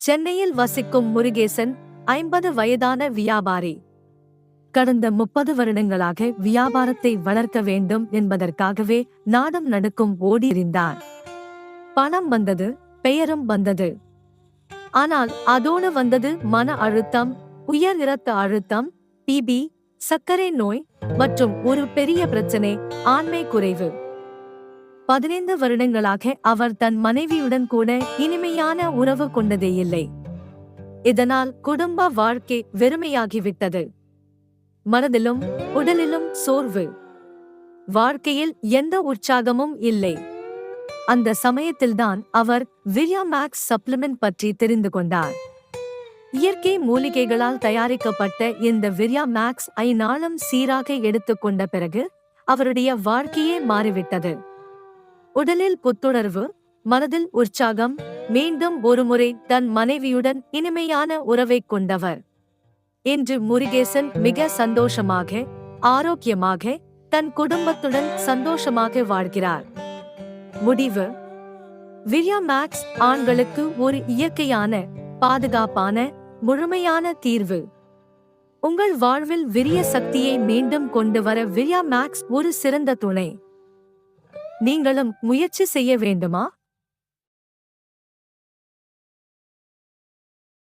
சென்னையில் வசிக்கும் முருகேசன் ஐம்பது வயதான வியாபாரி. கடந்த முப்பது வருடங்களாக வியாபாரத்தை வளர்க்க வேண்டும் என்பதற்காகவே நாடம் நடுக்கும் ஓடியிருந்தார். பணம் வந்தது பெயரும் வந்தது. ஆனால் அதோடு வந்தது மன அழுத்தம் உயர் இரத்த அழுத்தம் பிபி சர்க்கரை நோய் மற்றும் ஒரு பெரிய பிரச்சனை ஆண்மை குறைவு. பதினைந்து வருடங்களாக அவர் தன் மனைவியுடன் கூட இனிமையான உறவு கொண்டதே இல்லை இதனால் குடும்ப வாழ்க்கை வெறுமையாகிவிட்டது. மனதிலும் உடலிலும் சோர்வு. வாழ்க்கையில் எந்த உற்சாகமும் இல்லை. அந்த சமயத்தில்தான் அவர் விரியா மேக்ஸ் சப்ளிமெண்ட் பற்றி தெரிந்து கொண்டார். இயற்கை மூலிகைகளால் தயாரிக்கப்பட்ட இந்த விரியா மேக்ஸ் ஐநாளும் சீராக எடுத்துக்கொண்ட பிறகு அவருடைய வாழ்க்கையே மாறிவிட்டது. உடலில் புத்துணர்வு மனதில் உற்சாகம் மீண்டும் ஒருமுறை தன் மனைவியுடன் இனிமையான உறவைக் கொண்டவர். இன்று முருகேசன் மிக சந்தோஷமாக ஆரோக்கியமாக தன் குடும்பத்துடன் சந்தோஷமாக வாழ்கிறார். முடிவு. விரியா மேக்ஸ் ஆண்களுக்கு ஒரு இயற்கையான பாதுகாப்பான முழுமையான தீர்வு. உங்கள் வாழ்வில் விரிய சக்தியை மீண்டும் கொண்டு வர விரியா மேக்ஸ் ஒரு சிறந்த துணை. நீங்களும் முயற்சி செய்ய வேண்டுமா?